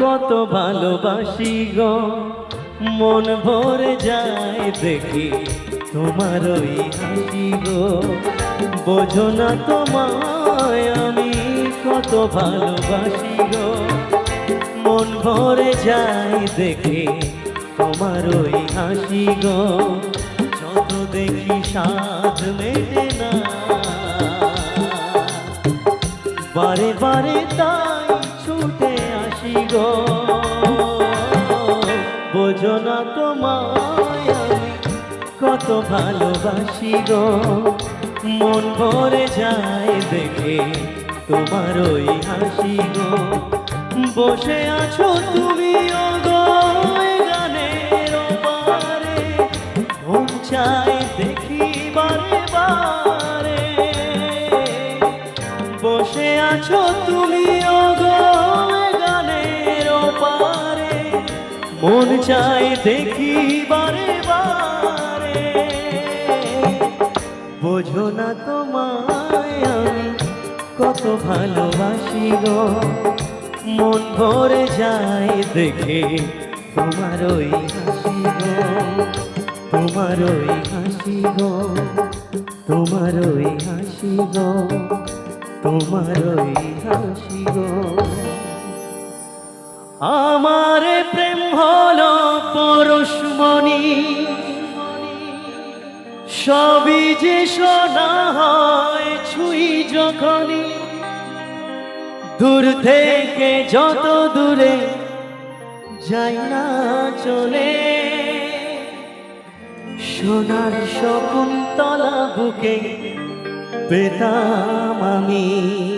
কত ভালোবাসি গো। মন ভরে যায় দেখি তোমার ওই হাসি গো। বোঝো না তোমায় আমি কত ভালোবাসি গো। মন ভরে যায় দেখি তোমার ওই হাসি গো। যত দেখি সাধ মেটে না। বারে বারে তাই ছুটে আসি গো বোঝো না তোমায় আমি কত ভালোবাসি গো। মন ভরে যায় দেখে তোমার ওই হাসি গো। বসে আছো তুমি চাই দেখি বারে বারে। বসে আছো তুমি মন চাই দেখি বারে বারে। বোঝো না তোমায় আমি কত ভালোবাসি গো। মন ভরে যায় দেখে তোমার ওই হাসি গো। তোমার ওই হাসি গো। তোমার ওই হাসি গো। তোমার ওই হাসি গো। আমার প্রেম হলো পরশমণি সবই যে শোনা হয় ছুই যখনই। দূর থেকে যত দূরে যাই না চলে। সোনার শকুন্তলা বুকে পেতাম আমি।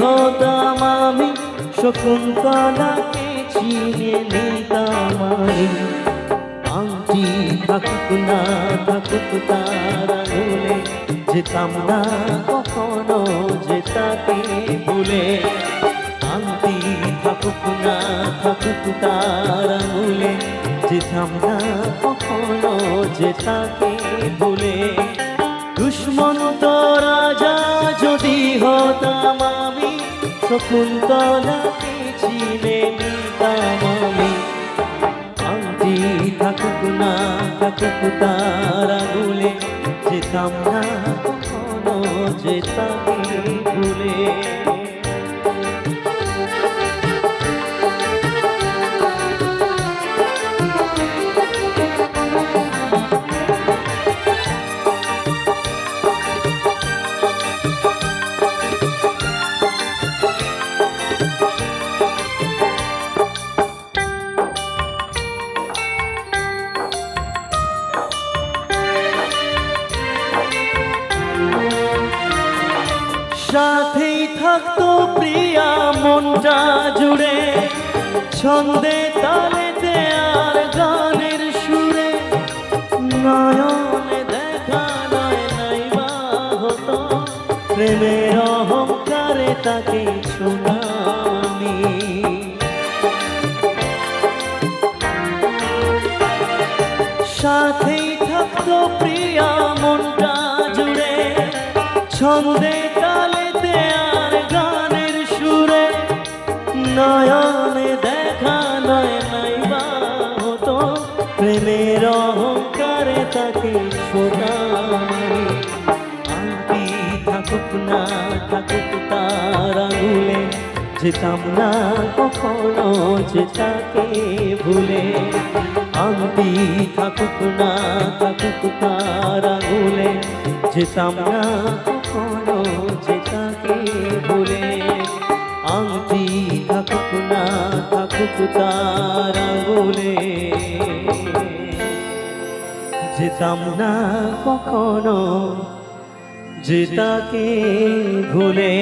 হতাম আমি শকুন্তলাকে চিনে নিতাম আমি। আংটি থাকুক না থাকুক তার আঙুলে, যেতাম না কখনো যে তাকে ভুলে। আংটি থাকুক না থাকুক তার আঙুলে, যেতাম না কখনো যে তাকে ভুলে। দুষ্মন্ত রাজা যদি হতাম আমি শকুন্তলাকে চিনে নিতাম আমি আংটি থাকুক না, থাকুক তার আগুলে যেতাম না কখনো যেতাম ভুলে। সাথেই থাকতো প্রিয়া মনটা জুড়ে। ছন্দে তালেতে আর গানের সুরে। নয়নে দেখা নয় নাই হতো। প্রেমের অহংকারে তাকে শোনামি সাথেই থাকতো প্রিয়া মনটা জুড়ে। ছন্দে তালেতে নয়নে দেখা নয় নাই হতো। প্রেমের অহংকারে তাকে শোনাই আংটি থাকুক না, থাকুক তার আঙুলে যেতাম না কখনো যে ভুলে। আংটি থাকুক না, থাকুক তার আঙুলে যেতাম না কখনো যে থাকুক তার আঙুলে যেতাম না কখনো যে তাকে ভুলে